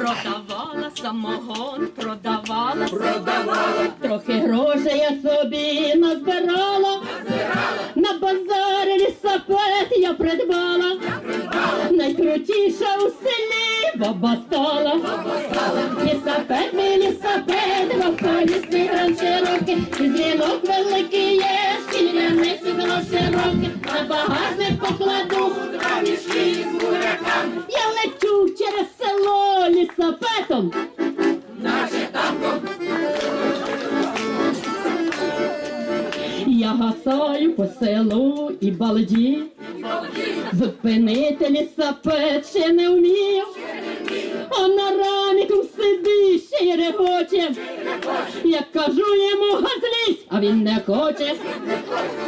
Продавала самогон, продавала, Продавала, трохи грошей я собі назбирала, на базарі лісапет я придбала, найкрутіша у селі баба стала. Лісапет, мій лісапет, вовколісний гран широкий, і дзвінок великий Гасаю по селу і балді, зупинити лісапет ще не вмів, а на раміком сидить ще й регоче. Я кажу йому газлізь, а він не хоче.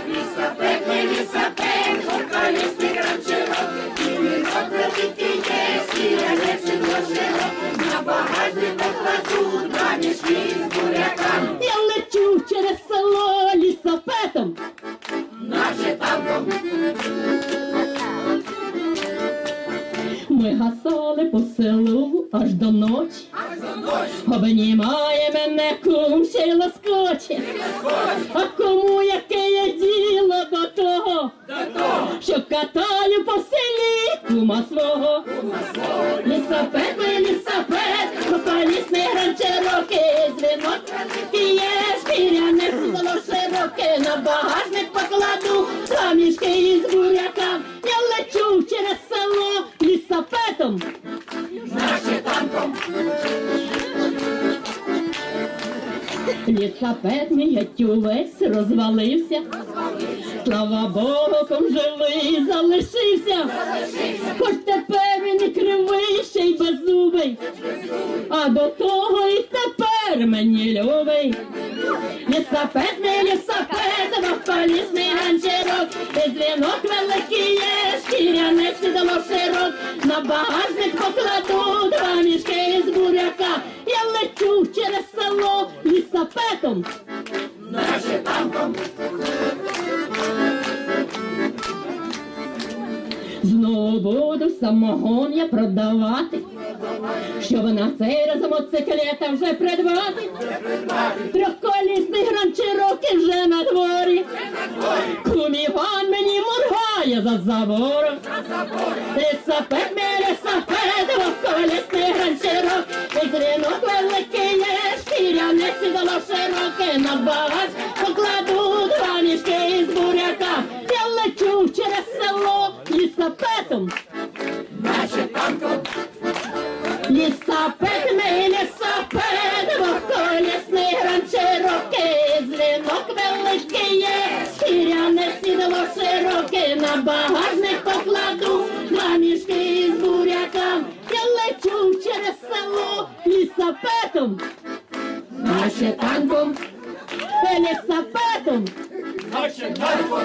лісапет, не лісапет, вокалісний гранчирок, і вінок великий Гасали по селу аж до ночі. Обнімає мене кум ще й лоскоче. А кому яке є діло до того, що катаю по селі кума свого. Лісапет, ми лісапет, попалісний гран широкий, дзвінок є, шкіряне сідло широке, на багажник покладу, два мішки із бурякам. Лісапетом. наче танком, Лісапет мій весь розвалився. Слава Богу, ком живий залишився. Хоч тепер він і кривий, ще й беззубий. А до того і тепер мені любий. Лісапет, мій лісапет, вовколісний ганчирок, і дзвінок великий є, шкіряне сідло широк, на багажник покладу два мішки з буряка. Я лечу через село лісапетом. наче танком, Знову буду самогон я продавати, щоб на цей раз мотоциклета вже придбати. Трьохколісний гран Чирокі вже на дворі. Кум Іван мені моргає за забором. Лісапет, мій лісапет, двохколісний гран Чирок. І дзвінок великий є, шкіряне сідло широке. На багаж покладу два мішки із буряка. Я лечу через село лісапетом. наче танком, Лісапет, мій лісапет, двохколісний гран широкий, дзвінок великий є, шкіряне сідло широке, на багажник покладу, два мішки із бурякам, я лечу через село лісапетом, наче танком, лісапетом, наче танком,